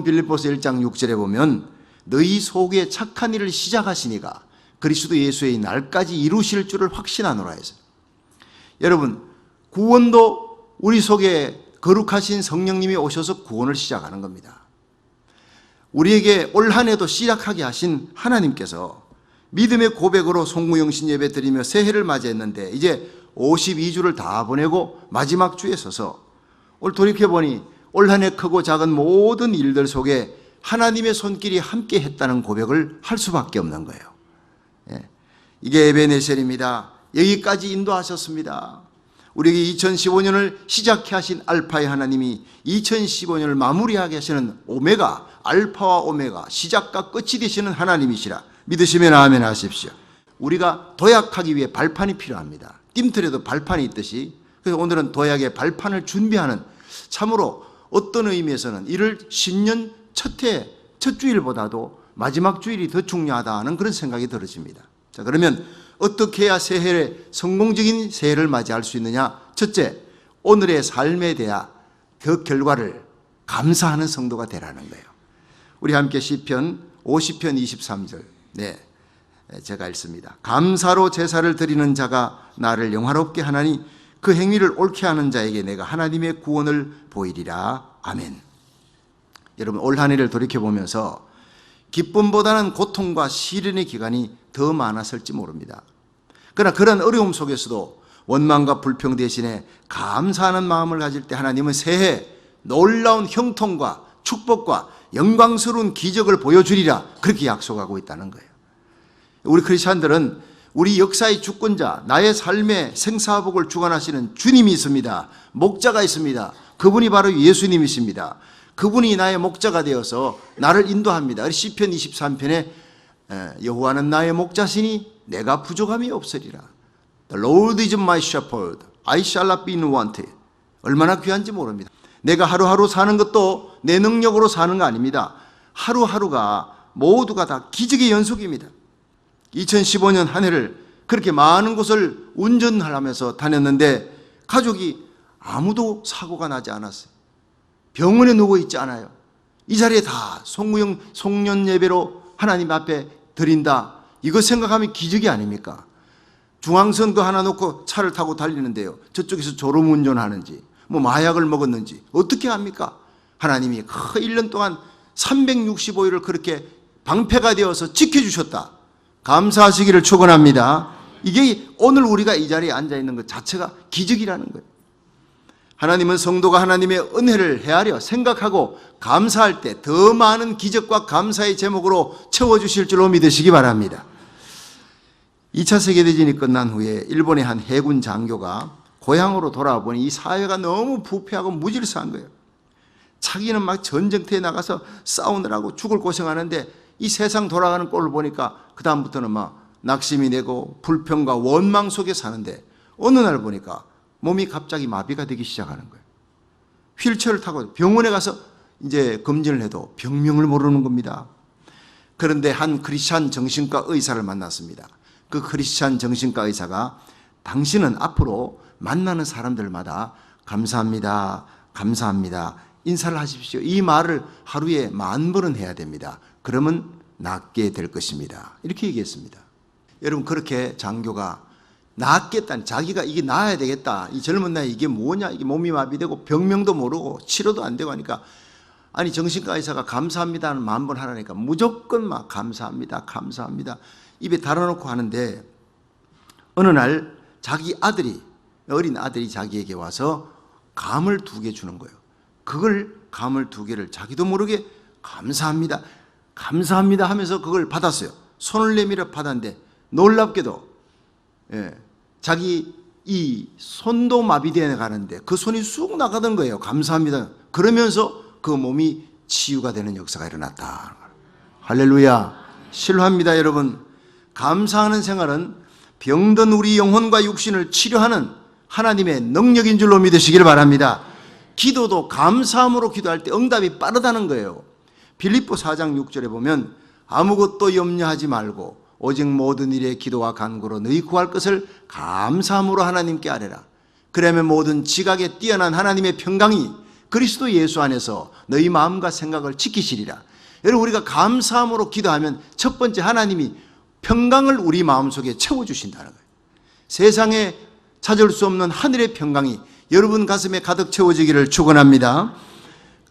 오늘 본문 빌립보서 1장 6절에 보면 너희 속에 착한 일을 시작하시니가 그리스도 예수의 날까지 이루실 줄을 확신하노라 해서 여러분 구원도 우리 속에 거룩하신 성령님이 오셔서 구원을 시작하는 겁니다. 우리에게 올 한 해도 시작하게 하신 하나님께서 믿음의 고백으로 송무영신 예배 드리며 새해를 맞이했는데 이제 52주를 다 보내고 마지막 주에 서서 올 돌이켜보니 올 한 해 크고 작은 모든 일들 속에 하나님의 손길이 함께 했다는 고백을 할 수밖에 없는 거예요. 예. 이게 에베네셀입니다. 여기까지 인도하셨습니다. 우리에게 2015년을 시작해 하신 알파의 하나님이 2015년을 마무리하게 하시는 오메가, 알파와 오메가, 시작과 끝이 되시는 하나님이시라 믿으시면 아멘 하십시오. 우리가 도약하기 위해 발판이 필요합니다. 띠틀에도 발판이 있듯이 그래서 오늘은 도약의 발판을 준비하는 참으로 어떤 의미에서는 이를 신년 첫 해 첫 주일보다도 마지막 주일이 더 중요하다는 그런 생각이 들어집니다. 자 그러면 어떻게 해야 새해를 성공적인 새해를 맞이할 수 있느냐? 첫째, 오늘의 삶에 대한 그 결과를 감사하는 성도가 되라는 거예요. 우리 함께 시편 50편 23절. 네. 제가 읽습니다. 감사로 제사를 드리는 자가 나를 영화롭게 하나니 그 행위를 옳게 하는 자에게 내가 하나님의 구원을 보이리라. 아멘. 여러분 올 한 해를 돌이켜 보면서 기쁨보다는 고통과 시련의 기간이 더 많았을지 모릅니다. 그러나 그런 어려움 속에서도 원망과 불평 대신에 감사하는 마음을 가질 때 하나님은 새해 놀라운 형통과 축복과 영광스러운 기적을 보여주리라 그렇게 약속하고 있다는 거예요. 우리 크리스천들은 우리 역사의 주권자, 나의 삶의 생사복을 주관하시는 주님이 있습니다. 목자가 있습니다. 그분이 바로 예수님이십니다. 그분이 나의 목자가 되어서 나를 인도합니다. 시편 23편에 여호와는 나의 목자시니 내가 부족함이 없으리라. The Lord is my shepherd. I shall not be in want. 얼마나 귀한지 모릅니다. 내가 하루하루 사는 것도 내 능력으로 사는 거 아닙니다. 하루하루가 모두가 다 기적의 연속입니다. 2015년 한 해를 그렇게 많은 곳을 운전하면서 다녔는데 가족이 아무도 사고가 나지 않았어요. 병원에 누워 있지 않아요. 이 자리에 다 송무영 송년 예배로 하나님 앞에 드린다. 이거 생각하면 기적이 아닙니까? 중앙선거 하나 놓고 차를 타고 달리는데요. 저쪽에서 졸음 운전하는지, 뭐 마약을 먹었는지 어떻게 합니까? 하나님이 그 1년 동안 365일을 그렇게 방패가 되어서 지켜주셨다. 감사하시기를 축원합니다. 이게 오늘 우리가 이 자리에 앉아 있는 것 자체가 기적이라는 거예요. 하나님은 성도가 하나님의 은혜를 헤아려 생각하고 감사할 때 더 많은 기적과 감사의 제목으로 채워주실 줄로 믿으시기 바랍니다. 2차 세계대전이 끝난 후에 일본의 한 해군 장교가 고향으로 돌아와 보니 이 사회가 너무 부패하고 무질서한 거예요. 자기는 막 전쟁터에 나가서 싸우느라고 죽을 고생하는데 이 세상 돌아가는 꼴을 보니까 그다음부터는 막 낙심이 되고 불평과 원망 속에 사는데 어느 날 보니까 몸이 갑자기 마비가 되기 시작하는 거예요. 휠체어를 타고 병원에 가서 이제 검진을 해도 병명을 모르는 겁니다. 그런데 한 크리스찬 정신과 의사를 만났습니다. 그 크리스찬 정신과 의사가 당신은 앞으로 만나는 사람들마다 감사합니다. 감사합니다. 인사를 하십시오. 이 말을 하루에 만 번은 해야 됩니다. 그러면 낫게 될 것입니다. 이렇게 얘기했습니다. 여러분 그렇게 장교가 낫겠다는 자기가 이게 나아야 되겠다. 이 젊은 나이 이게 뭐냐? 이게 몸이 마비되고 병명도 모르고 치료도 안 되고 하니까 아니 정신과 의사가 감사합니다는 만 번 하라니까 무조건 막 감사합니다. 감사합니다. 입에 달아 놓고 하는데 어느 날 자기 아들이 어린 아들이 자기에게 와서 감을 두 개 주는 거예요. 그걸 감을 두 개를 자기도 모르게 감사합니다. 감사합니다 하면서 그걸 받았어요. 손을 내밀어 받았는데 놀랍게도 예, 자기 이 손도 마비되어 가는데 그 손이 쑥 나가던 거예요. 감사합니다. 그러면서 그 몸이 치유가 되는 역사가 일어났다. 할렐루야. 실화입니다, 여러분. 감사하는 생활은 병든 우리 영혼과 육신을 치료하는 하나님의 능력인 줄로 믿으시길 바랍니다. 기도도 감사함으로 기도할 때 응답이 빠르다는 거예요. 빌립보 4장 6절에 보면 아무것도 염려하지 말고 오직 모든 일에 기도와 간구로 너희 구할 것을 감사함으로 하나님께 아뢰라. 그러면 모든 지각에 뛰어난 하나님의 평강이 그리스도 예수 안에서 너희 마음과 생각을 지키시리라. 여러분 우리가 감사함으로 기도하면 첫 번째 하나님이 평강을 우리 마음속에 채워 주신다는 거예요. 세상에 찾을 수 없는 하늘의 평강이 여러분 가슴에 가득 채워지기를 축원합니다.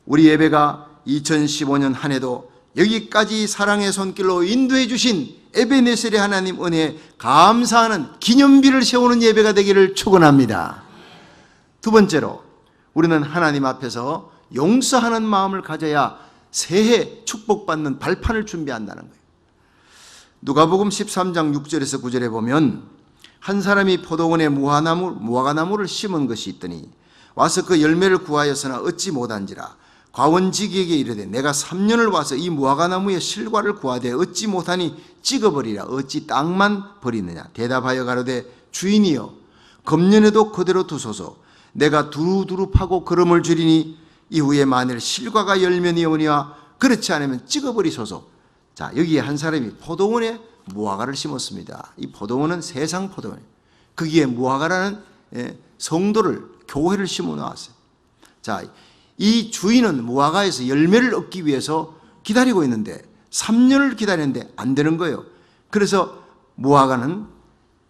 우리 예배가 2015년 한 해도 여기까지 사랑의 손길로 인도해 주신 에베네셀의 하나님 은혜에 감사하는 기념비를 세우는 예배가 되기를 축원합니다. 두 번째로 우리는 하나님 앞에서 용서하는 마음을 가져야 새해 축복받는 발판을 준비한다는 거예요. 누가복음 13장 6절에서 9절에 보면 한 사람이 포도원에 무화나무, 무화과나무를 심은 것이 있더니 와서 그 열매를 구하였으나 얻지 못한지라 과원지기에게 이르되 내가 3년을 와서 이 무화과나무의 실과를 구하되 얻지 못하니 찍어버리라. 어찌 땅만 버리느냐. 대답하여 가로되 주인이여 금년에도 그대로 두소서. 내가 두루두루 파고 걸음을 줄이니 이후에 만일 실과가 열면이 오니와 그렇지 않으면 찍어버리소서. 자 여기에 한 사람이 포도원에 무화과를 심었습니다. 이 포도원은 세상 포도원 거기에 무화과라는 예, 성도를 교회를 심어 놓았어요. 자, 이 주인은 무화과에서 열매를 얻기 위해서 기다리고 있는데 3년을 기다렸는데 안 되는 거예요. 그래서 무화과는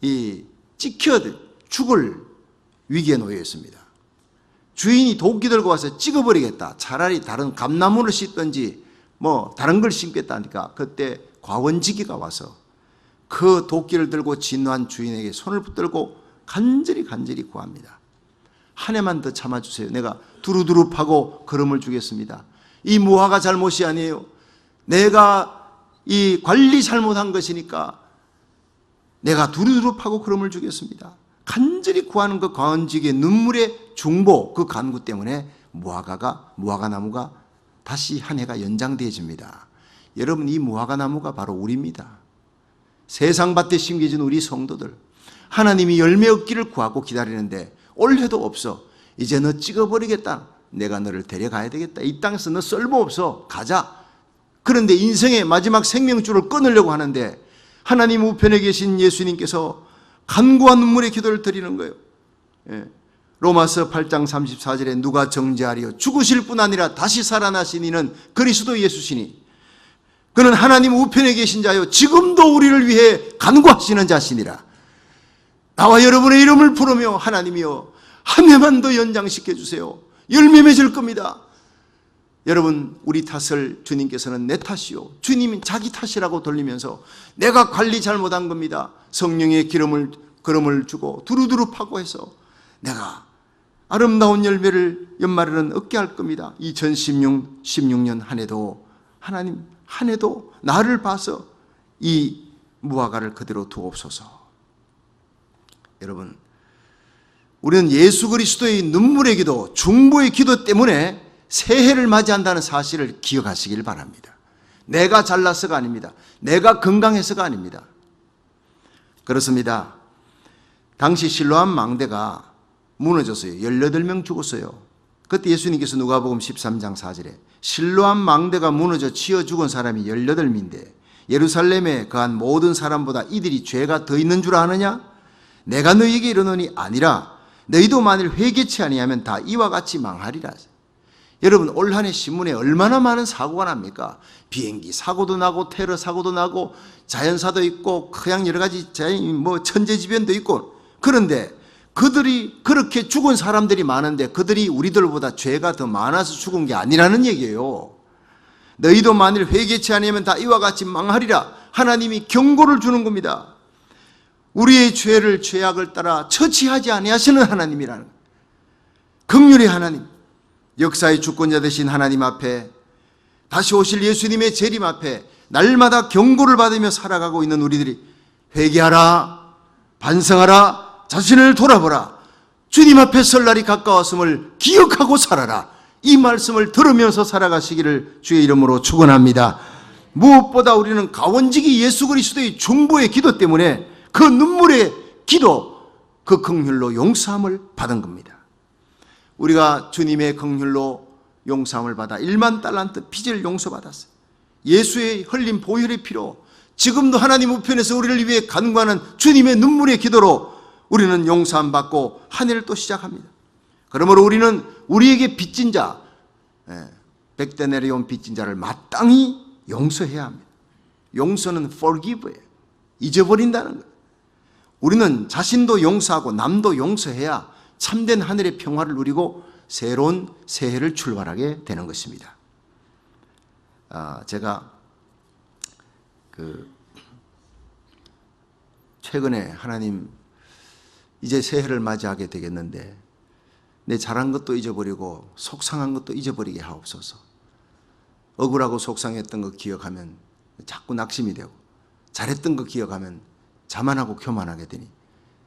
이 찍혀 죽을 위기에 놓여 있습니다. 주인이 도끼 들고 와서 찍어버리겠다. 차라리 다른 감나무를 심든지 뭐 다른 걸 심겠다니까 그때 과원지기가 와서 그 도끼를 들고 진노한 주인에게 손을 붙들고 간절히 간절히 구합니다. 한 해만 더 참아주세요. 내가 두루두루 파고 걸음을 주겠습니다. 이 무화가 잘못이 아니에요. 내가 이 관리 잘못한 것이니까 내가 두루두루 파고 걸음을 주겠습니다. 간절히 구하는 그 과언직의 눈물의 중보 그 간구 때문에 무화과가 무화과 나무가 다시 한 해가 연장되어집니다. 여러분 이 무화과 나무가 바로 우리입니다. 세상 밭에 심겨진 우리 성도들 하나님이 열매 얻기를 구하고 기다리는데 올해도 없어. 이제 너 찍어버리겠다. 내가 너를 데려가야 되겠다. 이 땅에서 너 쓸모없어. 가자. 그런데 인생의 마지막 생명줄을 끊으려고 하는데 하나님 우편에 계신 예수님께서 간구한 눈물의 기도를 드리는 거예요. 예. 로마서 8장 34절에 누가 정죄하리요 죽으실 뿐 아니라 다시 살아나신 이는 그리스도 예수시니 그는 하나님 우편에 계신 자요 지금도 우리를 위해 간구하시는 자시니라. 나와 여러분의 이름을 부르며 하나님이여 한 해만 더 연장시켜 주세요. 열매 맺을 겁니다. 여러분 우리 탓을 주님께서는 내 탓이요. 주님은 자기 탓이라고 돌리면서 내가 관리 잘못한 겁니다. 성령의 기름을 걸음을 주고 두루두루 파고 해서 내가 아름다운 열매를 연말에는 얻게 할 겁니다. 2016 16년 한 해도 하나님 한 해도 나를 봐서 이 무화과를 그대로 두옵소서. 여러분, 우리는 예수 그리스도의 눈물의 기도, 중보의 기도 때문에 새해를 맞이한다는 사실을 기억하시길 바랍니다. 내가 잘나서가 아닙니다. 내가 건강해서가 아닙니다. 그렇습니다. 당시 실로암 망대가 무너졌어요. 18명 죽었어요. 그때 예수님께서 누가복음 13장 4절에 실로암 망대가 무너져 치어 죽은 사람이 18명인데 예루살렘에 거한 모든 사람보다 이들이 죄가 더 있는 줄 아느냐? 내가 너희에게 이르노니 아니라 너희도 만일 회개치 아니하면 다 이와 같이 망하리라. 여러분 올 한해 신문에 얼마나 많은 사고가 납니까? 비행기 사고도 나고 테러 사고도 나고 자연사도 있고 그냥 여러 가지 자연 뭐 천재지변도 있고 그런데 그들이 그렇게 죽은 사람들이 많은데 그들이 우리들보다 죄가 더 많아서 죽은 게 아니라는 얘기예요. 너희도 만일 회개치 아니하면 다 이와 같이 망하리라. 하나님이 경고를 주는 겁니다. 우리의 죄를 죄악을 따라 처치하지 아니하시는 하나님이라는 극률의 하나님, 역사의 주권자 되신 하나님 앞에 다시 오실 예수님의 재림 앞에 날마다 경고를 받으며 살아가고 있는 우리들이 회개하라, 반성하라, 자신을 돌아보라. 주님 앞에 설 날이 가까웠음을 기억하고 살아라. 이 말씀을 들으면서 살아가시기를 주의 이름으로 축원합니다. 무엇보다 우리는 가원직이 예수 그리스도의 중보의 기도 때문에 그 눈물의 기도, 그 긍휼로 용서함을 받은 겁니다. 우리가 주님의 긍휼로 용서함을 받아 1만 달란트 빚을 용서받았어요. 예수의 흘린 보혈의 피로 지금도 하나님 우편에서 우리를 위해 간구하는 주님의 눈물의 기도로 우리는 용서함 받고 한 해를 또 시작합니다. 그러므로 우리는 우리에게 빚진 자, 예, 백대 내려온 빚진 자를 마땅히 용서해야 합니다. 용서는 forgive예요. 잊어버린다는 거예요. 우리는 자신도 용서하고 남도 용서해야 참된 하늘의 평화를 누리고 새로운 새해를 출발하게 되는 것입니다. 아, 제가 그 최근에 하나님 이제 새해를 맞이하게 되겠는데 내 잘한 것도 잊어버리고 속상한 것도 잊어버리게 하옵소서. 억울하고 속상했던 거 기억하면 자꾸 낙심이 되고 잘했던 거 기억하면 자만하고 교만하게 되니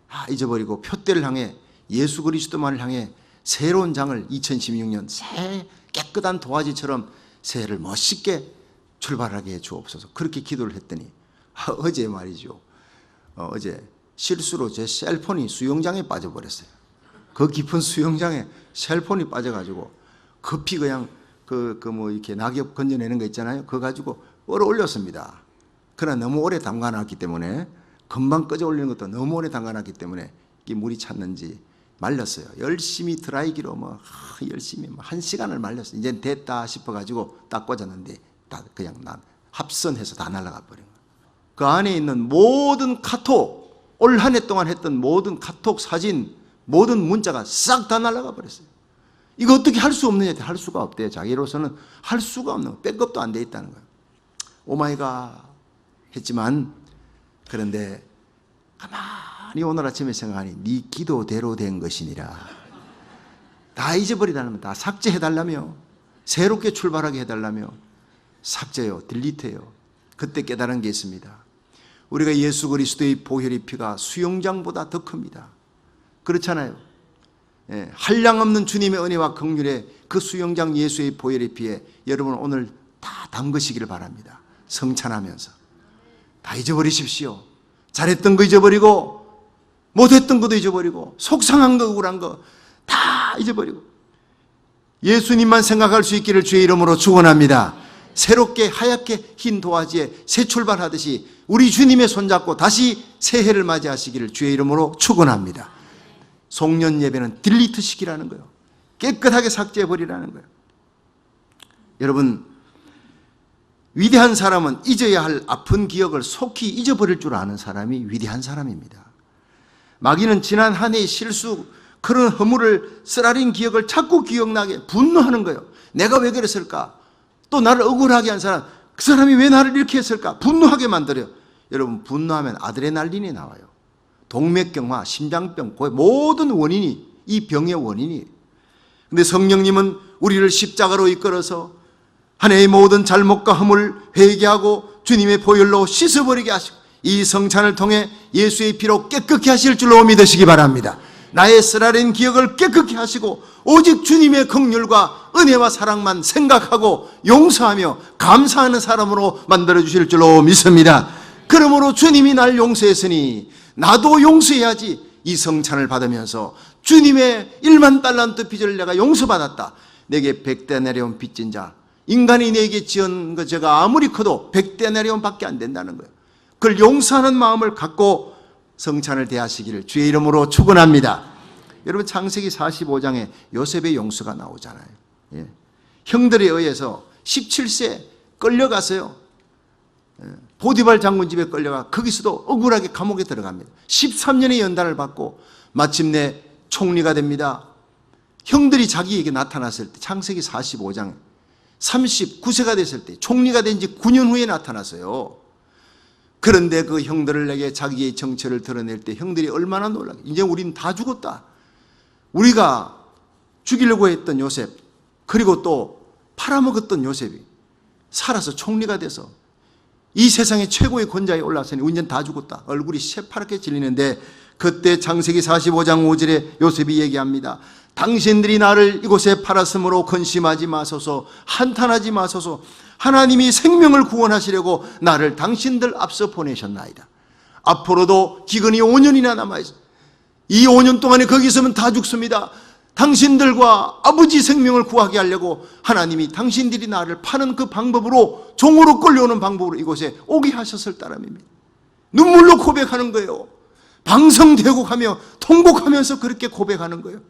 아 잊어버리고 표대를 향해 예수 그리스도만을 향해 새로운 장을 2016년 새 깨끗한 도화지처럼 새해를 멋있게 출발하게 해 주옵소서. 그렇게 기도를 했더니 아, 어제 말이죠. 어, 어제 실수로 제 셀폰이 수영장에 빠져버렸어요. 그 깊은 수영장에 셀폰이 빠져가지고 급히 그냥 그 그 뭐 이렇게 낙엽 건져내는 거 있잖아요. 그거 가지고 얼어 올렸습니다. 그러나 너무 오래 담가 놨기 때문에 금방 꺼져 올리는 것도 너무 오래 담가놨기 때문에 이 물이 찼는지 말렸어요. 열심히 드라이기로 뭐 하, 열심히 뭐한 시간을 말렸어요. 이제 됐다 싶어가지고 딱 꽂았는데 다 그냥 난 합선해서 다 날아가 버린 거예요. 그 안에 있는 모든 카톡 올 한 해 동안 했던 모든 카톡 사진 모든 문자가 싹 다 날아가 버렸어요. 이거 어떻게 할 수 없느냐? 할 수가 없대요. 자기로서는 할 수가 없는 거. 백업도 안 돼 있다는 거예요. 오마이갓 했지만 그런데 가만히 오늘 아침에 생각하니 네 기도대로 된 것이니라. 다 잊어버리라면 다 삭제해달라며 새롭게 출발하게 해달라며 삭제요, 딜리트해요. 그때 깨달은 게 있습니다. 우리가 예수 그리스도의 보혈의 피가 수영장보다 더 큽니다. 그렇잖아요. 예, 한량 없는 주님의 은혜와 긍휼에 그 수영장 예수의 보혈의 피에 여러분 오늘 다 담그시기를 바랍니다. 성찬하면서 다 잊어버리십시오. 잘했던 거 잊어버리고 못했던 것도 잊어버리고 속상한 거 억울한 거 다 잊어버리고 예수님만 생각할 수 있기를 주의 이름으로 축원합니다. 새롭게 하얗게 흰 도화지에 새 출발하듯이 우리 주님의 손잡고 다시 새해를 맞이하시기를 주의 이름으로 축원합니다. 송년 예배는 딜리트 시키라는 거예요. 깨끗하게 삭제해 버리라는 거예요. 여러분 위대한 사람은 잊어야 할 아픈 기억을 속히 잊어버릴 줄 아는 사람이 위대한 사람입니다. 마귀는 지난 한 해의 실수 그런 허물을 쓰라린 기억을 자꾸 기억나게 분노하는 거예요. 내가 왜 그랬을까? 또 나를 억울하게 한 사람, 그 사람이 왜 나를 이렇게 했을까? 분노하게 만들어요. 여러분, 분노하면 아드레날린이 나와요. 동맥경화, 심장병, 그 모든 원인이 이 병의 원인이. 근데 성령님은 우리를 십자가로 이끌어서 한 해의 모든 잘못과 허물 회개하고 주님의 보혈로 씻어버리게 하시고 이 성찬을 통해 예수의 피로 깨끗게 하실 줄로 믿으시기 바랍니다. 나의 쓰라린 기억을 깨끗게 하시고 오직 주님의 긍휼과 은혜와 사랑만 생각하고 용서하며 감사하는 사람으로 만들어 주실 줄로 믿습니다. 그러므로 주님이 날 용서했으니 나도 용서해야지 이 성찬을 받으면서 주님의 1만 달란트 빚을 내가 용서받았다. 내게 백대 내려온 빚진 자 인간이 내게 지은 것 제가 아무리 커도 백대 내려온 밖에 안 된다는 거예요. 그걸 용서하는 마음을 갖고 성찬을 대하시기를 주의 이름으로 축원합니다. 여러분 창세기 45장에 요셉의 용서가 나오잖아요. 예. 형들에 의해서 17세 끌려가서요. 예. 보디발 장군 집에 끌려가 거기서도 억울하게 감옥에 들어갑니다. 13년의 연단을 받고 마침내 총리가 됩니다. 형들이 자기에게 나타났을 때 창세기 45장 39세가 됐을 때 총리가 된 지 9년 후에 나타났어요. 그런데 그 형들을 내게 자기의 정체를 드러낼 때 형들이 얼마나 놀라. 이제 우린 다 죽었다. 우리가 죽이려고 했던 요셉, 그리고 또 팔아먹었던 요셉이 살아서 총리가 돼서 이 세상의 최고의 권자에 올라서니 완전 다 죽었다. 얼굴이 새파랗게 질리는데 그때 창세기 45장 5절에 요셉이 얘기합니다. 당신들이 나를 이곳에 팔았으므로 근심하지 마소서 한탄하지 마소서 하나님이 생명을 구원하시려고 나를 당신들 앞서 보내셨나이다. 앞으로도 기근이 5년이나 남아있어. 이 5년 동안에 거기 있으면 다 죽습니다. 당신들과 아버지 생명을 구하게 하려고 하나님이 당신들이 나를 파는 그 방법으로 종으로 끌려오는 방법으로 이곳에 오게 하셨을 따름입니다. 눈물로 고백하는 거예요. 방성대곡하며 통곡하면서 그렇게 고백하는 거예요.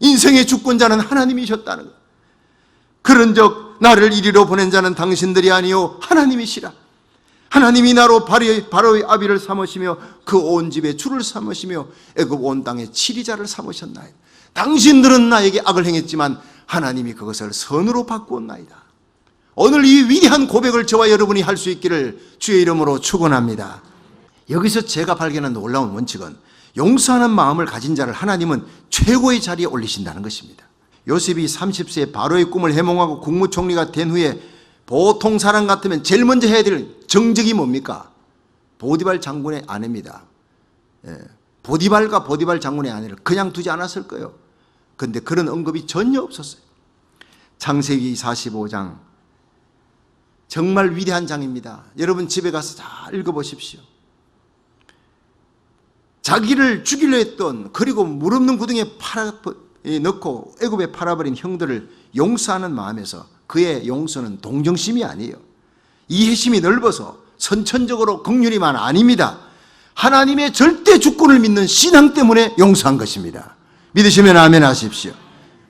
인생의 주권자는 하나님이셨다는 것. 그런즉 나를 이리로 보낸 자는 당신들이 아니요 하나님이시라. 하나님이 나로 바로의, 바로의 아비를 삼으시며 그 온 집에 주를 삼으시며 애굽 온 땅에 치리자를 삼으셨나이다. 당신들은 나에게 악을 행했지만 하나님이 그것을 선으로 바꾸었나이다. 오늘 이 위대한 고백을 저와 여러분이 할 수 있기를 주의 이름으로 축원합니다. 여기서 제가 발견한 놀라운 원칙은 용서하는 마음을 가진 자를 하나님은 최고의 자리에 올리신다는 것입니다. 요셉이 30세에 바로의 꿈을 해몽하고 국무총리가 된 후에 보통 사람 같으면 제일 먼저 해야 될 정적이 뭡니까? 보디발 장군의 아내입니다. 예, 보디발과 보디발 장군의 아내를 그냥 두지 않았을 거예요. 근데 그런 언급이 전혀 없었어요. 창세기 45장 정말 위대한 장입니다. 여러분 집에 가서 잘 읽어보십시오. 자기를 죽이려 했던 그리고 물 없는 구덩이에 팔아 넣고 애굽에 팔아버린 형들을 용서하는 마음에서 그의 용서는 동정심이 아니에요. 이해심이 넓어서 선천적으로 극률이만 아닙니다. 하나님의 절대 주권을 믿는 신앙 때문에 용서한 것입니다. 믿으시면 아멘 하십시오.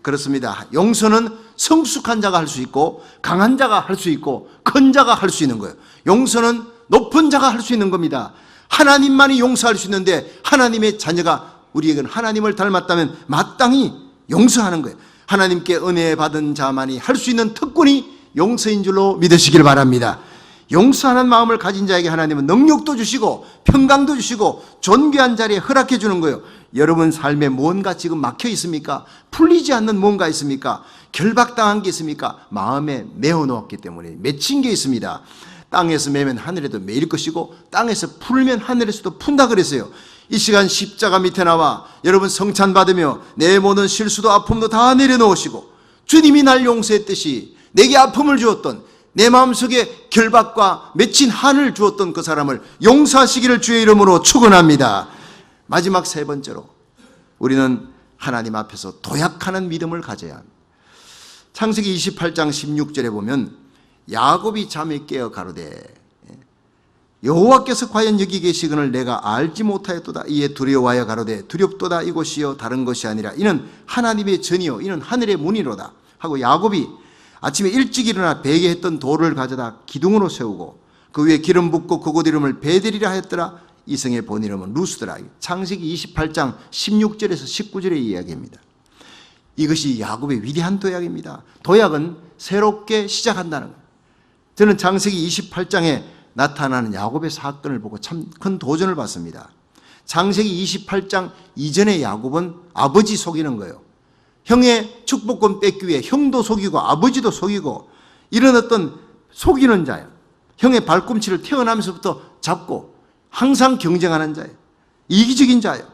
그렇습니다. 용서는 성숙한 자가 할 수 있고 강한 자가 할 수 있고 큰 자가 할 수 있는 거예요. 용서는 높은 자가 할 수 있는 겁니다. 하나님만이 용서할 수 있는데 하나님의 자녀가 우리에게는 하나님을 닮았다면 마땅히 용서하는 거예요. 하나님께 은혜 받은 자만이 할 수 있는 특권이 용서인 줄로 믿으시길 바랍니다. 용서하는 마음을 가진 자에게 하나님은 능력도 주시고 평강도 주시고 존귀한 자리에 허락해 주는 거예요. 여러분 삶에 뭔가 지금 막혀 있습니까? 풀리지 않는 뭔가 있습니까? 결박당한 게 있습니까? 마음에 메어 놓았기 때문에 맺힌 게 있습니다. 땅에서 매면 하늘에도 매일 것이고 땅에서 풀면 하늘에서도 푼다 그랬어요. 이 시간 십자가 밑에 나와 여러분 성찬 받으며 내 모든 실수도 아픔도 다 내려놓으시고 주님이 날 용서했듯이 내게 아픔을 주었던 내 마음속에 결박과 맺힌 한을 주었던 그 사람을 용서하시기를 주의 이름으로 축원합니다. 마지막 세 번째로 우리는 하나님 앞에서 도약하는 믿음을 가져야 합니다. 창세기 28장 16절에 보면 야곱이 잠에 깨어 가로되 여호와께서 과연 여기 계시거늘 내가 알지 못하였도다. 이에 두려워하여 가로되 두렵도다. 이곳이요 다른 것이 아니라 이는 하나님의 전이요. 이는 하늘의 문이로다. 하고 야곱이 아침에 일찍 일어나 베게 했던 돌을 가져다 기둥으로 세우고 그 위에 기름 붓고 그곳 이름을 베델이라 하였더라. 이성의 본 이름은 루스더라. 창세기 28장 16절에서 19절의 이야기입니다. 이것이 야곱의 위대한 도약입니다. 도약은 새롭게 시작한다는 거예요 저는 창세기 28장에 나타나는 야곱의 사건을 보고 참 큰 도전을 받습니다. 창세기 28장 이전의 야곱은 아버지 속이는 거예요. 형의 축복권 뺏기 위해 형도 속이고 아버지도 속이고 이런 어떤 속이는 자예요. 형의 발꿈치를 태어나면서부터 잡고 항상 경쟁하는 자예요. 이기적인 자예요.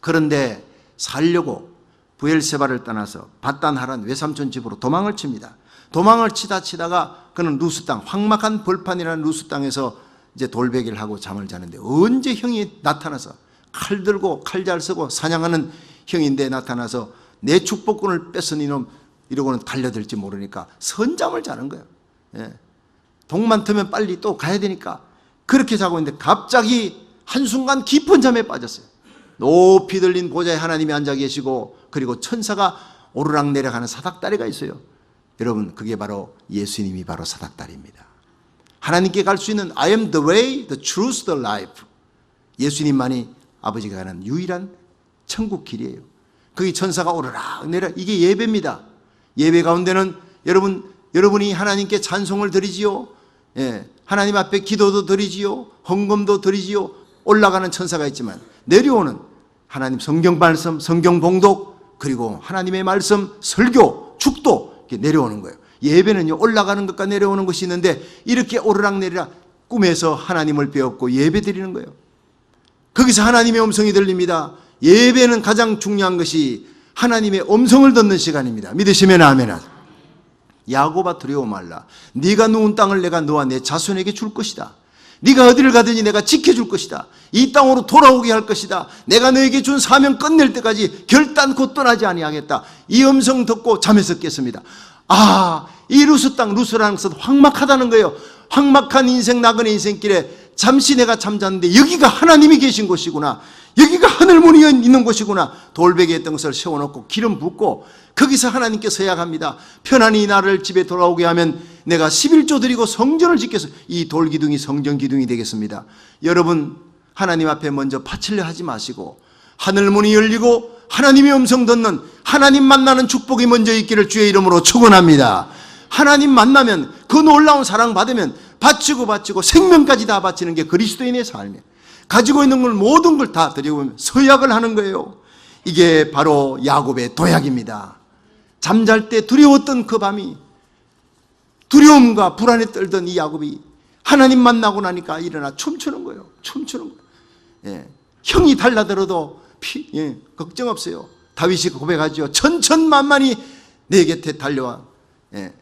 그런데 살려고 부엘세바를 떠나서 바단하란 외삼촌 집으로 도망을 칩니다. 도망을 치다 치다가 그는 루스 땅, 황막한 벌판이라는 루스 땅에서 이제 돌베기를 하고 잠을 자는데 언제 형이 나타나서 칼 들고 칼 잘 쓰고 사냥하는 형인데 나타나서 내 축복권을 뺏은 이놈 이러고는 달려들지 모르니까 선잠을 자는 거예요. 예. 동만 트면 빨리 또 가야 되니까 그렇게 자고 있는데 갑자기 한순간 깊은 잠에 빠졌어요. 높이 들린 보좌에 하나님이 앉아 계시고 그리고 천사가 오르락 내려가는 사닥다리가 있어요. 여러분 그게 바로 예수님이 바로 사닥다리입니다. 하나님께 갈 수 있는 I am the way, the truth, the life. 예수님만이 아버지가 가는 유일한 천국 길이에요. 거기 천사가 오르락 내려 이게 예배입니다. 예배 가운데는 여러분 여러분이 하나님께 찬송을 드리지요. 예, 하나님 앞에 기도도 드리지요. 헌금도 드리지요. 올라가는 천사가 있지만 내려오는 하나님 성경 말씀, 성경 봉독 그리고 하나님의 말씀, 설교, 축도 내려오는 거예요. 예배는요, 올라가는 것과 내려오는 것이 있는데, 이렇게 오르락 내리락 꿈에서 하나님을 배웠고 예배 드리는 거예요. 거기서 하나님의 음성이 들립니다. 예배는 가장 중요한 것이 하나님의 음성을 듣는 시간입니다. 믿으시면 아멘 하세요. 야고바 두려워 말라. 네가 누운 땅을 내가 너와 내 자손에게 줄 것이다. 네가 어디를 가든지 내가 지켜줄 것이다. 이 땅으로 돌아오게 할 것이다. 내가 너에게 준 사명 끝낼 때까지 결단코 떠나지 아니하겠다. 이 음성 듣고 잠에서 깼습니다. 아, 이 루스 땅, 루스라는 것은 황막하다는 거예요. 황막한 인생 나그네 인생길에 잠시 내가 잠잤는데 여기가 하나님이 계신 곳이구나. 여기가 하늘문이 있는 곳이구나. 돌베개에 있던 것을 세워놓고 기름 붓고 거기서 하나님께 서약합니다. 편안히 나를 집에 돌아오게 하면 내가 11조 드리고 성전을 짓겠어. 이 돌기둥이 성전 기둥이 되겠습니다. 여러분 하나님 앞에 먼저 파칠려 하지 마시고 하늘문이 열리고 하나님의 음성 듣는 하나님 만나는 축복이 먼저 있기를 주의 이름으로 축원합니다. 하나님 만나면 그 놀라운 사랑 받으면 바치고 바치고 생명까지 다 바치는 게 그리스도인의 삶이에요. 가지고 있는 걸 모든 걸 다 드리고 서약을 하는 거예요. 이게 바로 야곱의 도약입니다. 잠잘 때 두려웠던 그 밤이 두려움과 불안에 떨던 이 야곱이 하나님 만나고 나니까 일어나 춤추는 거예요. 춤추는 거예요. 예. 형이 달라들어도 피, 예, 걱정 없어요. 다윗이 고백하죠. 천천만만히 내 곁에 달려와 예,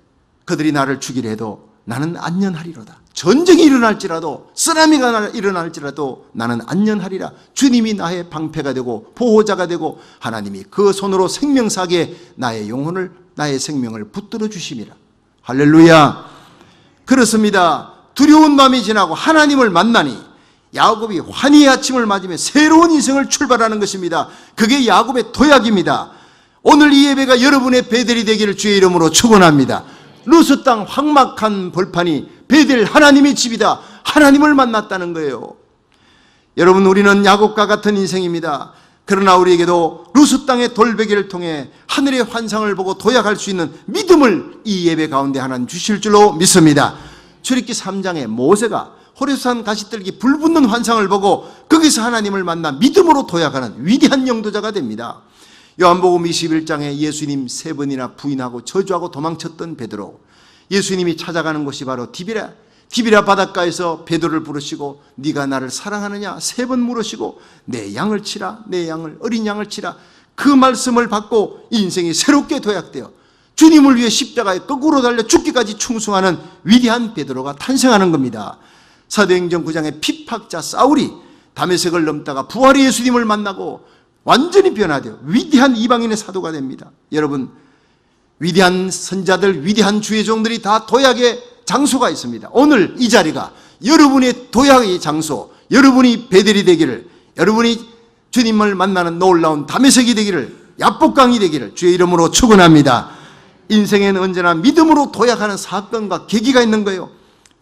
그들이 나를 죽이려 해도 나는 안전하리로다. 전쟁이 일어날지라도 쓰나미가 일어날지라도 나는 안전하리라. 주님이 나의 방패가 되고 보호자가 되고 하나님이 그 손으로 생명사기에 나의 영혼을 나의 생명을 붙들어 주심이라. 할렐루야. 그렇습니다. 두려운 밤이 지나고 하나님을 만나니 야곱이 환희의 아침을 맞으며 새로운 인생을 출발하는 것입니다. 그게 야곱의 도약입니다. 오늘 이 예배가 여러분의 베델이 되기를 주의 이름으로 축원합니다. 루스 땅 황막한 벌판이 베델 하나님의 집이다. 하나님을 만났다는 거예요. 여러분 우리는 야곱과 같은 인생입니다. 그러나 우리에게도 루스 땅의 돌베개를 통해 하늘의 환상을 보고 도약할 수 있는 믿음을 이 예배 가운데 하나님 주실 줄로 믿습니다. 출애기 3장에 모세가 호레산 가시떨기 불 붙는 환상을 보고 거기서 하나님을 만나 믿음으로 도약하는 위대한 영도자가 됩니다. 요한복음 21장에 예수님 세 번이나 부인하고 저주하고 도망쳤던 베드로. 예수님이 찾아가는 곳이 바로 디비라. 디비라 바닷가에서 베드로를 부르시고 네가 나를 사랑하느냐? 세 번 물으시고 내 양을 치라 내 양을 어린 양을 치라. 그 말씀을 받고 인생이 새롭게 도약되어 주님을 위해 십자가에 거꾸로 달려 죽기까지 충성하는 위대한 베드로가 탄생하는 겁니다. 사도행전 9장의 피팍자 사울이 담에색을 넘다가 부활의 예수님을 만나고 완전히 변화되어 위대한 이방인의 사도가 됩니다. 여러분 위대한 선자들, 위대한 주의 종들이 다 도약의 장소가 있습니다. 오늘 이 자리가 여러분의 도약의 장소, 여러분이 베델이 되기를, 여러분이 주님을 만나는 놀라운 담에색이 되기를, 야복강이 되기를 주의 이름으로 축원합니다. 인생에는 언제나 믿음으로 도약하는 사건과 계기가 있는 거예요.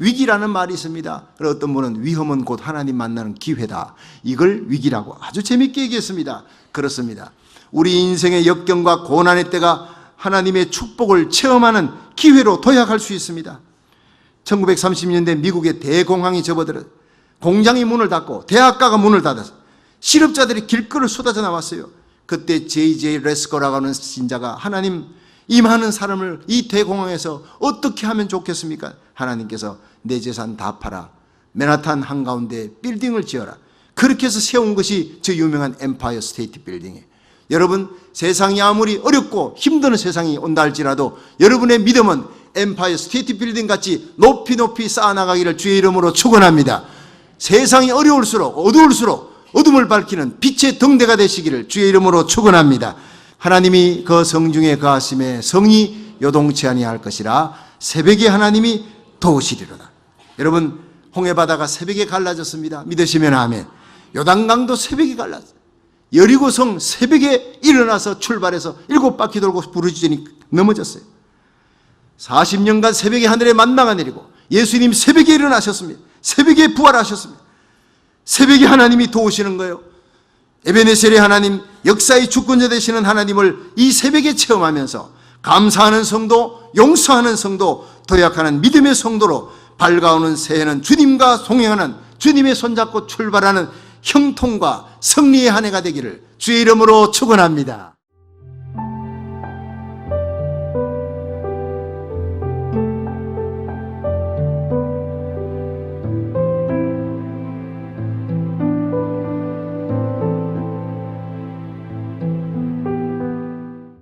위기라는 말이 있습니다. 그리고 어떤 분은 위험은 곧 하나님 만나는 기회다. 이걸 위기라고 아주 재밌게 얘기했습니다. 그렇습니다. 우리 인생의 역경과 고난의 때가 하나님의 축복을 체험하는 기회로 도약할 수 있습니다. 1930년대 미국의 대공황이 접어들어 공장이 문을 닫고 대학가가 문을 닫아서 실업자들이 길거리를 쏟아져 나왔어요. 그때 J.J. 레스코라고 하는 신자가 하나님 임하는 사람을 이 대공황에서 어떻게 하면 좋겠습니까? 하나님께서 내 재산 다 팔아 맨하탄 한가운데 빌딩을 지어라. 그렇게 해서 세운 것이 저 유명한 엠파이어 스테이트 빌딩이에요. 여러분 세상이 아무리 어렵고 힘든 세상이 온다 할지라도 여러분의 믿음은 엠파이어 스테이트 빌딩 같이 높이 높이 쌓아나가기를 주의 이름으로 축원합니다. 세상이 어려울수록 어두울수록 어둠을 밝히는 빛의 등대가 되시기를 주의 이름으로 축원합니다. 하나님이 그 성중에 거하심에 성이 요동치 아니할 것이라 새벽에 하나님이 도우시리로다. 여러분 홍해 바다가 새벽에 갈라졌습니다. 믿으시면 아멘. 요단강도 새벽에 갈랐어요. 여리고성 새벽에 일어나서 출발해서 일곱 바퀴 돌고 부르짖으니 넘어졌어요. 40년간 새벽에 하늘에 만나가 내리고 예수님 새벽에 일어나셨습니다. 새벽에 부활하셨습니다. 새벽에 하나님이 도우시는 거예요. 에베네셀의 하나님, 역사의 주권자 되시는 하나님을 이 새벽에 체험하면서 감사하는 성도, 용서하는 성도, 도약하는 믿음의 성도로 밝아오는 새해는 주님과 동행하는 주님의 손잡고 출발하는 형통과 승리의 한 해가 되기를 주의 이름으로 축원합니다.